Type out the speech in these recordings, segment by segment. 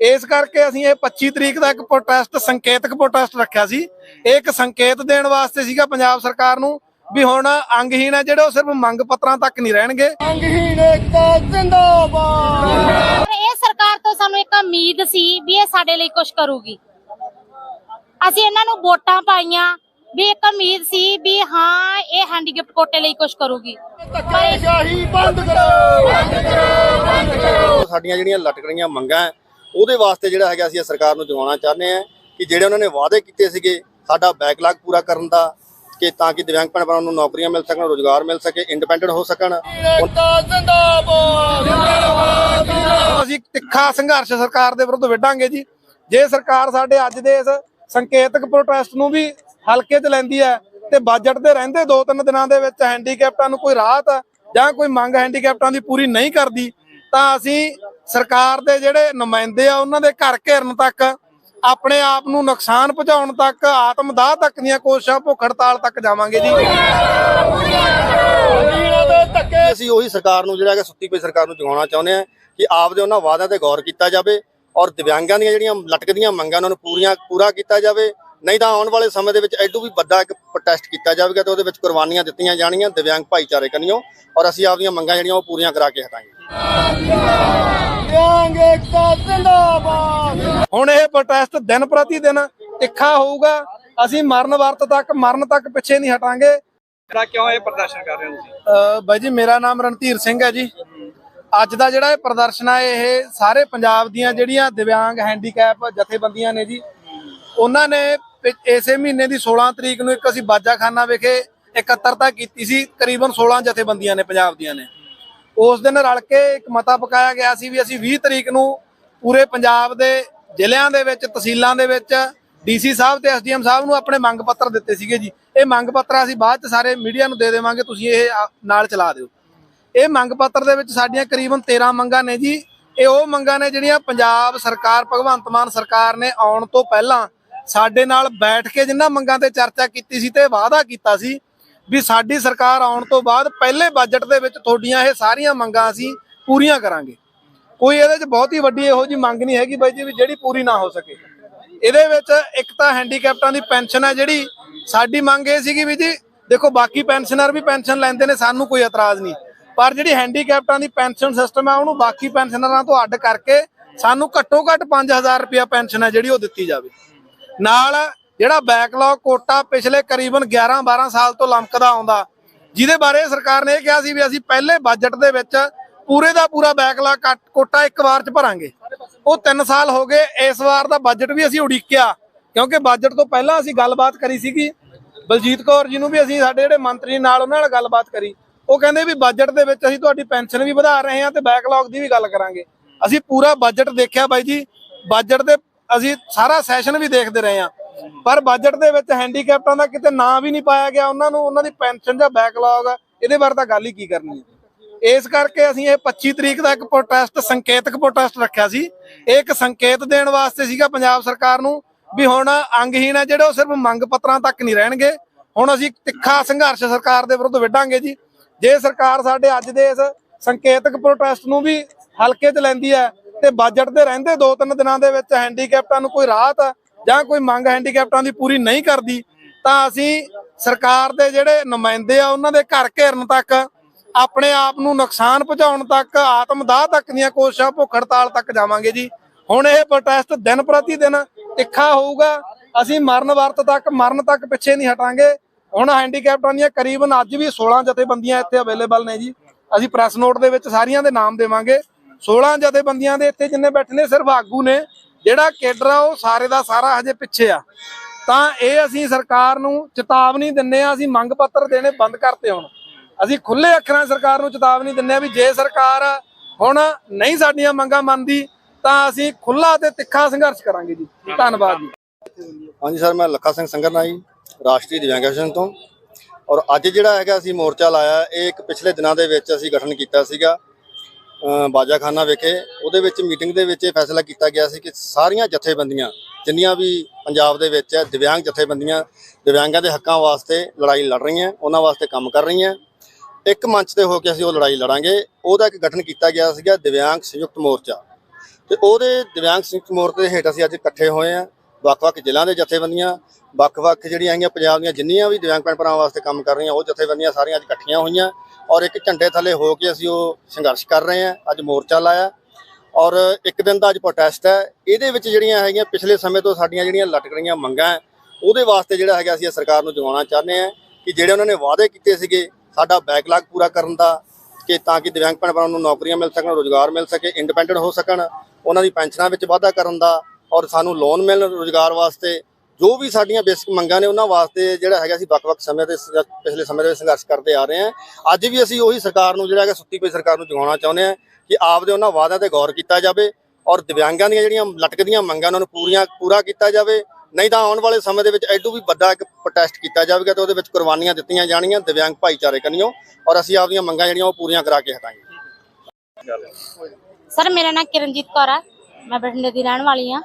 ਇਸ ਕਰਕੇ ਅਸੀਂ ਇਹ 25 ਤਰੀਕ ਦਾ ਇੱਕ ਪ੍ਰੋਟੈਸਟ ਸੰਕੇਤਕ ਪ੍ਰੋਟੈਸਟ ਰੱਖਿਆ ਸੀ। ਇਹ ਇੱਕ ਸੰਕੇਤ ਦੇਣ ਵਾਸਤੇ ਸੀਗਾ ਪੰਜਾਬ ਸਰਕਾਰ ਨੂੰ ਵੀ ਹੁਣ ਅੰਗਹੀਣ ਹੈ ਜਿਹੜੇ ਉਹ ਸਿਰਫ ਮੰਗ ਪੱਤਰਾਂ ਤੱਕ ਨਹੀਂ ਰਹਿਣਗੇ। ਅੰਗਹੀਣ ਏਕਤਾ ਜਿੰਦਾਬਾਦ। ਇਹ ਸਰਕਾਰ ਤੋਂ ਸਾਨੂੰ ਇੱਕ ਉਮੀਦ ਸੀ ਵੀ ਇਹ ਸਾਡੇ ਲਈ ਕੁਝ ਕਰੂਗੀ। ਅਸੀਂ ਇਹਨਾਂ ਨੂੰ ਵੋਟਾਂ ਪਾਈਆਂ ਵੀ ਇੱਕ ਉਮੀਦ ਸੀ ਵੀ ਹਾਂ ਇਹ ਹੈਂਡੀਕੈਪ ਕੋਟੇ ਲਈ ਕੁਝ ਕਰੂਗੀ। ਧੱਕੇਸ਼ਾਹੀ ਬੰਦ ਕਰੋ ਬੰਦ ਕਰੋ ਬੰਦ ਕਰੋ। ਸਾਡੀਆਂ ਜਿਹੜੀਆਂ ਲਟਕਣੀਆਂ ਮੰਗਾਂ ਹੈ, ਉਹਦੇ ਵਾਸਤੇ ਜਿਹੜਾ ਹੈਗਾ ਅਸੀਂ ਸਰਕਾਰ ਨੂੰ ਜਗਾਉਣਾ ਚਾਹੁੰਦੇ ਹਾਂ ਕਿ ਜਿਹੜੇ ਉਹਨਾਂ ਨੇ ਵਾਅਦੇ ਕੀਤੇ ਸੀਗੇ, ਸਾਡਾ ਬੈਕਲੌਗ ਪੂਰਾ ਕਰਨ ਦਾ, ਕਿ ਤਾਂ ਕਿ ਦਿਵਿਆਂਗ ਭੈਣ ਭਰਾਵਾਂ ਨੂੰ ਨੌਕਰੀਆਂ ਮਿਲ ਸਕਣ, ਰੋਜ਼ਗਾਰ ਮਿਲ ਸਕੇ ਇੰਡੀਪੈਂਡੈਂਟ ਹੋ ਸਕਣ। ਅਸੀਂ ਤਿੱਖਾ ਸੰਘਰਸ਼ ਸਰਕਾਰ ਦੇ ਵਿਰੁੱਧ ਵਿੱਢਾਂਗੇ ਜੀ। ਜੇ ਸਰਕਾਰ ਸਾਡੇ ਅੱਜ ਦੇ ਇਸ ਸੰਕੇਤਕ ਪ੍ਰੋਟੈਸਟ ਨੂੰ ਵੀ ਹਲਕੇ 'ਚ ਲੈਂਦੀ ਹੈ ਤੇ ਬਜਟ ਦੇ ਰਹਿੰਦੇ 2-3 ਦਿਨਾਂ ਦੇ ਵਿੱਚ ਹੈਂਡੀਕੈਪਟਾਂ ਨੂੰ ਕੋਈ ਰਾਹਤ ਜਾਂ ਕੋਈ ਮੰਗ ਹੈਂਡੀਕੈਪਟਾਂ ਦੀ ਪੂਰੀ ਨਹੀਂ ਕਰਦੀ, ਤਾਂ ਅਸੀਂ ਸਰਕਾਰ ਦੇ ਜਿਹੜੇ ਨੁਮਾਇੰਦੇ ਆ, ਉਹਨਾਂ ਦੇ ਘਰ ਘੇਰਨ ਤੱਕ, ਆਪਣੇ ਆਪ ਨੂੰ ਨੁਕਸਾਨ ਪਹੁੰਚਾਉਣ ਤੱਕ, ਆਤਮਦਾਹ ਤੱਕ ਦੀਆਂ ਕੋਸ਼ਿਸ਼ਾਂ ਭੁੱਖ ਹੜਤਾਲ ਤੱਕ ਜਾਵਾਂਗੇ ਜੀ। ਅਸੀਂ ਉਹੀ ਸਰਕਾਰ ਨੂੰ ਜਿਹੜਾ ਹੈਗਾ ਸੁੱਤੀ ਪਈ ਸਰਕਾਰ ਨੂੰ ਜਗਾਉਣਾ ਚਾਹੁੰਦੇ ਹਾਂ ਕਿ ਆਪਦੇ ਉਹਨਾਂ ਵਾਅਦਿਆਂ ਤੇ ਗੌਰ ਕੀਤਾ ਜਾਵੇ ਔਰ ਦਿਵਿਆਂਗਾਂ ਦੀਆਂ ਜਿਹੜੀਆਂ ਲਟਕਦੀਆਂ ਮੰਗਾਂ ਉਹਨਾਂ ਨੂੰ ਪੂਰੀਆਂ, ਪੂਰਾ ਕੀਤਾ ਜਾਵੇ। ਨਹੀਂ ਤਾਂ ਆਉਣ ਵਾਲੇ ਸਮੇਂ ਦੇ ਵਿੱਚ ਐਡੂ ਵੀ ਵੱਡਾ ਇੱਕ ਪ੍ਰੋਟੈਸਟ ਕੀਤਾ ਜਾਵੇਗਾ ਤੇ ਉਹਦੇ ਵਿੱਚ ਕੁਰਬਾਨੀਆਂ ਦਿੱਤੀਆਂ ਜਾਣੀਆਂ ਦਿਵਿਆਂਗ ਭਾਈਚਾਰੇ ਕਨੀਓ ਔਰ ਅਸੀਂ ਆਪਦੀਆਂ ਮੰਗਾਂ ਜਿਹੜੀਆਂ ਉਹ ਪੂਰੀਆਂ ਕਰਾ ਕੇ ਹਟਾਂਗੇ। ਦਿਆਂਗ ਏਕਤਾ ਜਿੰਦਾਬਾਦ ਹੁਣ ਇਹ ਪ੍ਰੋਟੈਸਟ ਦਿਨ ਪ੍ਰਤੀ ਦਿਨ ਤਿੱਖਾ ਹੋਊਗਾ। ਅਸੀਂ ਮਰਨ ਵਰਤ ਤੱਕ ਮਰਨ ਤੱਕ ਪਿੱਛੇ ਨਹੀਂ ਹਟਾਂਗੇ। ਕਿਹੜਾ ਕਿਉਂ ਇਹ ਪ੍ਰਦਰਸ਼ਨ ਕਰ ਰਹੇ ਹੋ ਤੁਸੀਂ? ਬਾਈ ਜੀ ਮੇਰਾ ਨਾਮ ਰਣਧੀਰ ਸਿੰਘ ਹੈ ਜੀ। ਅੱਜ ਦਾ ਜਿਹੜਾ ਇਹ ਪ੍ਰਦਰਸ਼ਨ ਹੈ ਇਹ ਸਾਰੇ ਪੰਜਾਬ ਦੀਆਂ ਜਿਹੜੀਆਂ ਦਿਵਿਆਂਗ ਹੈਂਡੀਕੈਪ ਜਥੇਬੰਦੀਆਂ ਨੇ ਜੀ ਉਹਨਾਂ ਨੇ ਇਸੇ ਮਹੀਨੇ ਦੀ 16 ਤਰੀਕ ਨੂੰ ਇੱਕ ਅਸੀਂ ਬਾਜਾਖਾਨਾ ਵਿਖੇ ਇਕੱਤਰਤਾ ਕੀਤੀ ਸੀ। ਤਕਰੀਬਨ 16 ਜਥੇਬੰਦੀਆਂ ਨੇ ਪੰਜਾਬ ਦੀਆਂ ਨੇ। ਉਸ ਦਿਨ ਰਲ ਕੇ ਇੱਕ ਮਤਾ ਪਕਾਇਆ ਗਿਆ ਸੀ ਵੀ ਅਸੀਂ 20 ਤਰੀਕ ਨੂੰ ਪੂਰੇ ਪੰਜਾਬ ਦੇ ਜ਼ਿਲ੍ਹਿਆਂ ਦੇ ਵਿੱਚ, ਤਹਿਸੀਲਾਂ ਦੇ ਵਿੱਚ ਡੀਸੀ ਸਾਹਿਬ ਤੇ ਐਸਡੀਐਮ ਸਾਹਿਬ ਨੂੰ ਆਪਣੇ ਮੰਗ ਪੱਤਰ ਦਿੱਤੇ ਸੀਗੇ ਜੀ। ਇਹ ਮੰਗ ਪੱਤਰ ਅਸੀਂ ਬਾਅਦ ਚ ਸਾਰੇ ਮੀਡੀਆ ਨੂੰ ਦੇ ਦੇਵਾਂਗੇ, ਤੁਸੀਂ ਇਹ ਨਾਲ ਚਲਾ ਦਿਓ। ਇਹ ਮੰਗ ਪੱਤਰ ਦੇ ਵਿੱਚ ਸਾਡੀਆਂ ਕਰੀਬਨ 13 ਮੰਗਾਂ ਨੇ ਜੀ। ਇਹ ਉਹ ਮੰਗਾਂ ਨੇ ਜਿਹੜੀਆਂ ਪੰਜਾਬ ਸਰਕਾਰ, ਭਗਵੰਤ ਮਾਨ ਸਰਕਾਰ ਨੇ ਆਉਣ ਤੋਂ ਪਹਿਲਾਂ ਸਾਡੇ ਨਾਲ ਬੈਠ ਕੇ ਜਿਨ੍ਹਾਂ ਮੰਗਾਂ ਤੇ ਚਰਚਾ ਕੀਤੀ ਸੀ ਤੇ ਵਾਅਦਾ ਕੀਤਾ ਸੀ ਵੀ ਸਾਡੀ ਸਰਕਾਰ ਆਉਣ ਤੋਂ ਬਾਅਦ ਪਹਿਲੇ ਬਜਟ ਦੇ ਵਿੱਚ ਤੁਹਾਡੀਆਂ ਇਹ ਸਾਰੀਆਂ ਮੰਗਾਂ ਅਸੀਂ ਪੂਰੀਆਂ ਕਰਾਂਗੇ। ਕੋਈ ਇਹਦੇ 'ਚ ਬਹੁਤ ਹੀ ਵੱਡੀ ਇਹੋ ਜੀ ਮੰਗ ਨਹੀਂ ਹੈਗੀ ਬਾਈ ਜੀ ਵੀ ਜਿਹੜੀ ਪੂਰੀ ਨਾ ਹੋ ਸਕੇ। ਇਹਦੇ ਵਿੱਚ ਇੱਕ ਤਾਂ ਹੈਂਡੀਕੈਪਟਾਂ ਦੀ ਪੈਨਸ਼ਨ ਹੈ ਜਿਹੜੀ, ਸਾਡੀ ਮੰਗ ਇਹ ਸੀਗੀ ਵੀ ਜੀ, ਦੇਖੋ ਬਾਕੀ ਪੈਨਸ਼ਨਰ ਵੀ ਪੈਨਸ਼ਨ ਲੈਂਦੇ ਨੇ, ਸਾਨੂੰ ਕੋਈ ਇਤਰਾਜ਼ ਨਹੀਂ। ਪਰ ਜਿਹੜੀ ਹੈਂਡੀਕੈਪਟਾਂ ਦੀ ਪੈਨਸ਼ਨ ਸਿਸਟਮ ਹੈ, ਉਹਨੂੰ ਬਾਕੀ ਪੈਨਸ਼ਨਰਾਂ ਤੋਂ ਅੱਡ ਕਰਕੇ ਸਾਨੂੰ ਘੱਟੋ ਘੱਟ 5000 ਰੁਪਇਆ ਪੈਨਸ਼ਨ ਹੈ ਜਿਹੜੀ ਉਹ ਦਿੱਤੀ ਜਾਵੇ। ਨਾਲ ਜਿਹੜਾ ਬੈਕਲੌਗ ਕੋਟਾ ਪਿਛਲੇ ਕਰੀਬਨ 11 12 ਸਾਲ ਤੋਂ ਲਮਕਦਾ ਆਉਂਦਾ। ਜਿਹਦੇ ਬਾਰੇ ਸਰਕਾਰ ਨੇ ਇਹ ਕਿਹਾ ਸੀ ਵੀ ਅਸੀਂ ਪਹਿਲੇ ਬਜਟ ਦੇ ਵਿੱਚ ਪੂਰੇ ਦਾ ਪੂਰਾ ਬੈਕਲੌਗ ਕੱਟ- ਕੋਟਾ ਇੱਕ ਵਾਰ ਚ ਭਰਾਂਗੇ। ਉਹ 3 ਸਾਲ ਹੋ ਗਏ, ਇਸ ਵਾਰ ਦਾ ਬਜਟ ਵੀ ਅਸੀਂ ਉਡੀਕਿਆ। ਕਿਉਂਕਿ ਬਜਟ ਤੋਂ ਪਹਿਲਾਂ ਅਸੀਂ ਗੱਲਬਾਤ ਕਰੀ ਸੀਗੀ। ਬਲਜੀਤ ਕੌਰ ਜੀ ਨੂੰ ਵੀ ਅਸੀਂ ਸਾਡੇ ਜਿਹੜੇ ਮੰਤਰੀ ਨਾਲ ਉਹਨਾਂ ਨਾਲ ਗੱਲਬਾਤ ਕਰੀ। ਉਹ ਕਹਿੰਦੇ ਵੀ ਬਜਟ ਦੇ ਵਿੱਚ ਅਸੀਂ ਤੁਹਾਡੀ ਪੈਨਸ਼ਨ ਵੀ ਵਧਾ ਰਹੇ ਹਾਂ ਤੇ ਬੈਕਲੌਗ ਦੀ ਵੀ ਗੱਲ ਕਰਾਂਗੇ। ਅਸੀਂ ਪੂਰਾ ਬਜਟ ਦੇਖਿਆ ਬਾਈ ਜੀ। ਬਜਟ ਦੇ ਅਸੀਂ ਸਾਰਾ ਸੈਸ਼ਨ ਵੀ ਦੇਖਦੇ ਰਹੇ ਹਾਂ। ਪਰ ਬਜਟ ਦੇ ਵਿੱਚ ਹੈਂਡੀਕੈਪਟਾਂ ਦਾ ਕਿਤੇ ਨਾਂ ਵੀ ਨਹੀਂ ਪਾਇਆ ਗਿਆ। ਉਹਨਾਂ ਨੂੰ, ਉਹਨਾਂ ਦੀ ਪੈਨਸ਼ਨ ਜਾਂ ਬੈਕਲੌਗ ਇਹਦੇ ਬਾਰੇ ਤਾਂ ਗੱਲ ਹੀ ਕੀ ਕਰਨੀ ਹੈ? ਇਸ ਕਰਕੇ ਅਸੀਂ ਇਹ 25 ਤਰੀਕ ਦਾ ਇੱਕ ਪ੍ਰੋਟੈਸਟ ਸੰਕੇਤਕ ਪ੍ਰੋਟੈਸਟ ਰੱਖਿਆ ਸੀ। ਇਹ ਇੱਕ ਸੰਕੇਤ ਦੇਣ ਵਾਸਤੇ ਸੀਗਾ ਪੰਜਾਬ ਸਰਕਾਰ ਨੂੰ ਵੀ ਹੁਣ ਅੰਗਹੀਣ ਹੈ ਜਿਹੜੇ, ਉਹ ਸਿਰਫ ਮੰਗ ਪੱਤਰਾਂ ਤੱਕ ਨਹੀਂ ਰਹਿਣਗੇ। ਹੁਣ ਅਸੀਂ ਤਿੱਖਾ ਸੰਘਰਸ਼ ਸਰਕਾਰ ਦੇ ਵਿਰੁੱਧ ਵਿੱਢਾਂਗੇ ਜੀ। ਜੇ ਸਰਕਾਰ ਸਾਡੇ ਅੱਜ ਦੇ ਇਸ ਸੰਕੇਤਕ ਪ੍ਰੋਟੈਸਟ ਨੂੰ ਵੀ ਹਲਕੇ 'ਚ ਲੈਂਦੀ ਹੈ ਤੇ ਬਜਟ ਦੇ ਰਹਿੰਦੇ 2-3 ਦਿਨਾਂ ਦੇ ਵਿੱਚ ਹੈਂਡੀਕੈਪਟਾਂ ਨੂੰ ਕੋਈ ਰਾਹਤ ਜਾਂ ਕੋਈ ਮੰਗ ਹੈਂਡੀਕੈਪਟਾਂ ਦੀ ਪੂਰੀ ਨਹੀਂ ਕਰਦੀ, ਤਾਂ ਅਸੀਂ ਸਰਕਾਰ ਦੇ ਜਿਹੜੇ ਨੁਮਾਇੰਦੇ ਆ, ਉਹਨਾਂ ਦੇ ਘਰ ਘੇਰਨ ਤੱਕ, ਆਪਣੇ ਆਪ ਨੂੰ ਨੁਕਸਾਨ ਪਹੁੰਚਾਉਣ ਤੱਕ, ਆਤਮਦਾਹ ਤੱਕ ਦੀਆਂ ਕੋਸ਼ਿਸ਼ਾਂ ਭੁੱਖ ਹੜਤਾਲ ਤੱਕ ਜਾਵਾਂਗੇ ਜੀ। ਹੁਣ ਇਹ ਪ੍ਰੋਟੈਸਟ ਦਿਨ ਪ੍ਰਤੀ ਦਿਨ ਤਿੱਖਾ ਹੋਊਗਾ, ਅਸੀਂ ਮਰਨ ਵਰਤ ਤੱਕ, ਮਰਨ ਤੱਕ ਪਿੱਛੇ ਨਹੀਂ ਹਟਾਂਗੇ। ਹੁਣ ਹੈਂਡੀਕੈਪਟਾਂ ਦੀਆਂ ਕਰੀਬਨ ਅੱਜ ਵੀ 16 ਜਥੇਬੰਦੀਆਂ ਇੱਥੇ ਅਵੇਲੇਬਲ ਨੇ ਜੀ। ਅਸੀਂ ਪ੍ਰੈਸ ਨੋਟ ਦੇ ਵਿੱਚ ਸਾਰੀਆਂ ਦੇ ਨਾਮ ਦੇਵਾਂਗੇ। 16 ਜਥੇਬੰਦੀਆਂ ਦੇ ਇੱਥੇ ਜਿੰਨੇ ਬੈਠੇ ਨੇ, ਸਿਰਫ ਆਗੂ ਨੇ। ਜਿਹੜਾ ਕੇਡਰ ਆ, ਉਹ ਸਾਰੇ ਦਾ ਸਾਰਾ ਹਜੇ ਪਿੱਛੇ ਆ। ਤਾਂ ਇਹ ਅਸੀਂ ਸਰਕਾਰ ਨੂੰ ਚੇਤਾਵਨੀ ਦਿੰਨੇ ਆ, ਅਸੀਂ ਮੰਗ ਪੱਤਰ ਦੇਣੇ ਬੰਦ ਕਰਤੇ ਹੁਣ। ਅਸੀਂ ਖੁੱਲੇ ਅੱਖਰਾਂ 'ਚ ਸਰਕਾਰ ਨੂੰ ਚੇਤਾਵਨੀ ਦਿੰਨੇ ਆ ਵੀ ਜੇ ਸਰਕਾਰ ਹੁਣ ਨਹੀਂ ਸਾਡੀਆਂ ਮੰਗਾਂ ਮੰਨਦੀ, ਤਾਂ ਅਸੀਂ ਖੁੱਲਾ ਤੇ ਤਿੱਖਾ ਸੰਘਰਸ਼ ਕਰਾਂਗੇ ਜੀ। ਧੰਨਵਾਦ ਜੀ। ਹਾਂਜੀ ਸਰ, ਮੈਂ ਲੱਖਾ ਸਿੰਘ ਸੰਗਰਨਾ ਜੀ, ਰਾਸ਼ਟਰੀ ਦਿਵਿਆਂਗ ਐਸੋਸੀਏਸ਼ਨ ਤੋਂ। ਔਰ ਅੱਜ ਜਿਹੜਾ ਹੈਗਾ ਅਸੀਂ ਮੋਰਚਾ ਲਾਇਆ, ਇਹ ਇੱਕ ਪਿਛਲੇ ਦਿਨਾਂ ਦੇ ਵਿੱਚ ਅਸੀਂ ਗਠਨ ਕੀਤਾ ਸੀਗਾ। ਬਾਜਾਖਾਨਾ ਵਿਖੇ, ਉਹਦੇ ਵਿੱਚ ਮੀਟਿੰਗ ਦੇ ਵਿੱਚ ਇਹ ਫੈਸਲਾ ਕੀਤਾ ਗਿਆ ਸੀ ਕਿ ਸਾਰੀਆਂ ਜਥੇਬੰਦੀਆਂ, ਜਿੰਨੀਆਂ ਵੀ ਪੰਜਾਬ ਦੇ ਵਿੱਚ ਹੈ, ਦਿਵਿਆਂਗ ਜਥੇਬੰਦੀਆਂ, ਦਿਵਿਆਂਗਾਂ ਦੇ ਹੱਕਾਂ ਵਾਸਤੇ ਲੜਾਈ ਲੜ ਰਹੀਆਂ, ਉਹਨਾਂ ਵਾਸਤੇ ਕੰਮ ਕਰ ਰਹੀਆਂ। ਇੱਕ ਮੰਚ ਤੇ ਹੋ ਕੇ ਅਸੀਂ ਉਹ ਲੜਾਈ ਲੜਾਂਗੇ। ਉਹਦਾ ਇੱਕ ਗਠਨ ਕੀਤਾ ਗਿਆ ਸੀਗਾ ਦਿਵਿਆਂਗ ਸੰਯੁਕਤ ਮੋਰਚਾ। ਤੇ ਉਹਦੇ ਦਿਵਿਆਂਗ ਸੰਯੁਕਤ ਮੋਰਚੇ ਦੇ ਹੇਠ ਅਸੀਂ ਅੱਜ ਇਕੱਠੇ ਹੋਏ ਆ ਵੱਖ-ਵੱਖ ਜ਼ਿਲ੍ਹਿਆਂ ਦੇ ਜਥੇਬੰਦੀਆਂ, ਵੱਖ-ਵੱਖ ਜਿਹੜੀਆਂ ਹੈਗੀਆਂ ਪੰਜਾਬ ਦੀਆਂ ਜਿੰਨੀਆਂ ਵੀ ਦਿਵਿਆਂਗ ਭੈਣ ਭਰਾਵਾਂ ਵਾਸਤੇ ਕੰਮ ਕਰ ਰਹੀਆਂ, ਉਹ ਜਥੇਬੰਦੀਆਂ ਸਾਰੀਆਂ ਅੱਜ ਇਕੱਠੀਆਂ ਹੋਈਆਂ। ਔਰ ਇੱਕ ਝੰਡੇ ਥੱਲੇ ਹੋ ਕੇ ਅਸੀਂ ਉਹ ਸੰਘਰਸ਼ ਕਰ ਰਹੇ ਹਾਂ। ਅੱਜ ਮੋਰਚਾ ਲਾਇਆ। ਔਰ ਇੱਕ ਦਿਨ ਦਾ ਅੱਜ ਪ੍ਰੋਟੈਸਟ ਹੈ। ਇਹਦੇ ਵਿੱਚ ਜਿਹੜੀਆਂ ਹੈਗੀਆਂ ਪਿਛਲੇ ਸਮੇਂ ਤੋਂ ਸਾਡੀਆਂ ਜਿਹੜੀਆਂ ਲਟਕ ਰਹੀਆਂ ਮੰਗਾਂ ਉਹਦੇ ਵਾਸਤੇ ਜਿਹੜਾ ਹੈਗਾ ਅਸੀਂ ਸਰਕਾਰ ਨੂੰ ਜਗਾਉਣਾ ਚਾਹੁੰਦੇ ਹਾਂ ਕਿ ਜਿਹੜੇ ਉਹਨਾਂ ਨੇ ਵਾਅਦੇ ਕੀਤੇ ਸੀਗੇ, ਸਾਡਾ ਬੈਕਲਾਗ ਪੂਰਾ ਕਰਨ ਦਾ, ਕਿ ਤਾਂ ਕਿ ਦਿਵਿਆਂਗ ਭੈਣ ਭਰਾਵਾਂ ਨੂੰ ਨੌਕਰੀਆਂ ਮਿਲ ਸਕਣ, ਰੋਜ਼ਗਾਰ ਮਿਲ ਸਕੇ ਇੰਡੀਪੈਂਡੈਂਟ ਹੋ ਸਕਣ, ਉਹਨਾਂ ਦੀ ਪੈਨਸ਼ਨਾਂ ਵਿੱਚ ਵਾਧਾ ਕਰਨ ਦਾ ਔਰ ਸਾਨੂੰ ਲੋਨ ਮਿਲਣ ਰੋਜ਼ਗਾਰ ਵਾਸਤੇ ਜੋ ਵੀ ਸਾਡੀਆਂ ਬੇਸਿਕ ਮੰਗਾਂ ਨੇ ਉਹਨਾਂ ਵਾਸਤੇ ਜਿਹੜਾ ਹੈਗਾ ਅਸੀਂ ਵੱਖ-ਵੱਖ ਸਮੇਂ 'ਤੇ ਸੰਘਰਸ਼- ਪਿਛਲੇ ਸਮੇਂ ਦੇ ਸੰਘਰਸ਼ ਕਰਦੇ ਆ ਰਹੇ ਹਾਂ। ਅੱਜ ਵੀ ਅਸੀਂ ਉਹੀ ਸਰਕਾਰ ਨੂੰ, ਜਿਹੜਾ ਹੈਗਾ ਸੁੱਤੀ ਪਈ ਸਰਕਾਰ ਨੂੰ ਜਗਾਉਣਾ ਚਾਹੁੰਦੇ ਹਾਂ ਕਿ ਆਪਦੇ ਉਹਨਾਂ ਵਾਅਦਿਆਂ ਤੇ ਗੌਰ ਕੀਤਾ ਜਾਵੇ ਔਰ ਦਿਵਿਆਂਗਾਂ ਦੀਆਂ ਜਿਹੜੀਆਂ ਲਟਕਦੀਆਂ ਮੰਗਾਂ ਉਹਨਾਂ ਨੂੰ ਪੂਰੀਆਂ, ਪੂਰਾ ਕੀਤਾ ਜਾਵੇ। ਨਹੀਂ ਤਾਂ ਆਉਣ ਵਾਲੇ ਸਮੇਂ ਦੇ ਵਿੱਚ ਐਡੂ ਵੀ ਵੱਡਾ ਇੱਕ ਪ੍ਰੋਟੈਸਟ ਕੀਤਾ ਜਾਵੇਗਾ ਤੇ ਉਹਦੇ ਵਿੱਚ ਕੁਰਬਾਨੀਆਂ ਦਿੱਤੀਆਂ ਜਾਣਗੀਆਂ ਦਿਵਿਆਂਗ ਭਾਈਚਾਰੇ ਕਨੀਓ ਔਰ ਅਸੀਂ ਆਪਦੀਆਂ ਮੰਗਾਂ ਜਿਹੜੀਆਂ ਉਹ ਪੂਰੀਆਂ ਕਰਾ ਕੇ ਹਟਾਂਗੇ। ਸਰ, ਮੇਰਾ ਨਾਮ ਕਿਰਨਜੀਤ ਕੌਰ ਆ। ਮੈਂ ਬਠਿੰਡੇ ਦੀ ਰਹਿਣ ਵਾਲੀ ਆ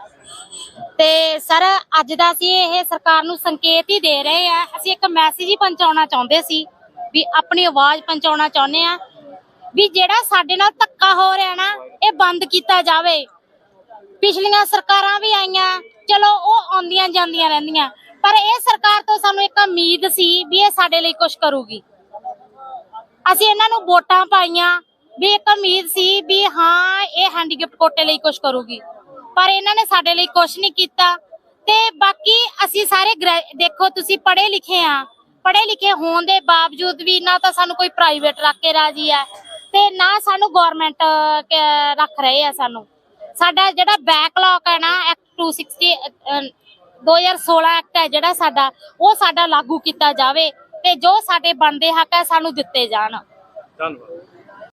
ਤੇ ਸਰ, ਅੱਜ ਦਾ ਅਸੀਂ ਇਹ ਸਰਕਾਰ ਨੂੰ ਸੰਕੇਤ ਹੀ ਦੇ ਰਹੇ ਆ। ਅਸੀਂ ਇੱਕ ਮੈਸੇਜ ਹੀ ਪਹੁੰਚਾਉਣਾ ਚਾਹੁੰਦੇ ਸੀ ਵੀ ਆਪਣੀ ਆਵਾਜ਼ ਪਹੁੰਚਾਉਣਾ ਚਾਹੁੰਦੇ ਆ ਵੀ ਜਿਹੜਾ ਸਾਡੇ ਨਾਲ ਧੱਕਾ ਹੋ ਰਿਹਾ ਨਾ, ਇਹ ਬੰਦ ਕੀਤਾ ਜਾਵੇ। ਪਿਛਲੀਆਂ ਸਰਕਾਰਾਂ ਵੀ ਆਈਆਂ, ਚਲੋ ਉਹ ਆਉਂਦੀਆਂ ਜਾਂਦੀਆਂ ਰਹਿੰਦੀਆਂ, ਪਰ ਇਹ ਸਰਕਾਰ ਤੋਂ ਸਾਨੂੰ ਇੱਕ ਉਮੀਦ ਸੀ ਵੀ ਇਹ ਸਾਡੇ ਲਈ ਕੁਝ ਕਰੂਗੀ। ਅਸੀਂ ਇਹਨਾਂ ਨੂੰ ਵੋਟਾਂ ਪਾਈਆਂ, ਵੀ ਇੱਕ ਉਮੀਦ ਸੀ ਵੀ ਹਾਂ, ਇਹ ਹੈਂਡੀਕੈਪ ਕੋਟੇ ਲਈ ਕੁਝ ਕਰੂਗੀ। ਪਰ ਇਹਨਾਂ ਨੇ ਸਾਡੇ ਲਈ ਕੁਝ ਨਹੀਂ ਕੀਤਾ। ਤੇ ਬਾਕੀ ਅਸੀਂ ਸਾਰੇ ਦੇਖੋ ਤੁਸੀਂ ਪੜ੍ਹੇ ਲਿਖੇ ਆ। ਪੜ੍ਹੇ ਲਿਖੇ ਹੋਣ ਦੇ ਬਾਵਜੂਦ ਵੀ ਨਾ ਤਾਂ ਸਾਨੂੰ ਕੋਈ ਪ੍ਰਾਈਵੇਟ ਰੱਖ ਕੇ ਰਾਜੀ ਆ ਤੇ ਨਾ ਸਾਨੂੰ ਗਵਰਨਮੈਂਟ ਰੱਖ ਰਹੇ ਆ ਸਾਨੂੰ। ਸਾਡਾ ਜਿਹੜਾ ਬੈਕਲੌਗ ਹੈ ਨਾ ਐਕਟ 260 ਅਹ, 2016 ਐਕਟ ਹੈ ਜਿਹੜਾ ਸਾਡਾ ਉਹ ਸਾਡਾ ਲਾਗੂ ਕੀਤਾ ਜਾਵੇ ਤੇ ਜੋ ਸਾਡੇ ਬਣਦੇ ਹੱਕ ਹੈ ਸਾਨੂੰ ਦਿੱਤੇ ਜਾਣ। ਧੰਨਵਾਦ।